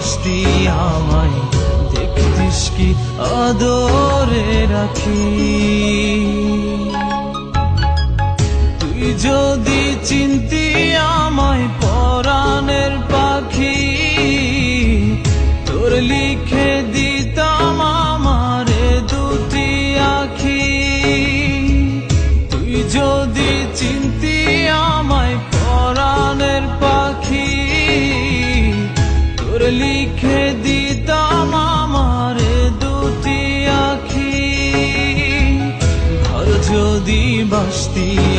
বাসতি আমায় দেখতিস কি আদরে রাখি। তুই যদি চিনতি আমায়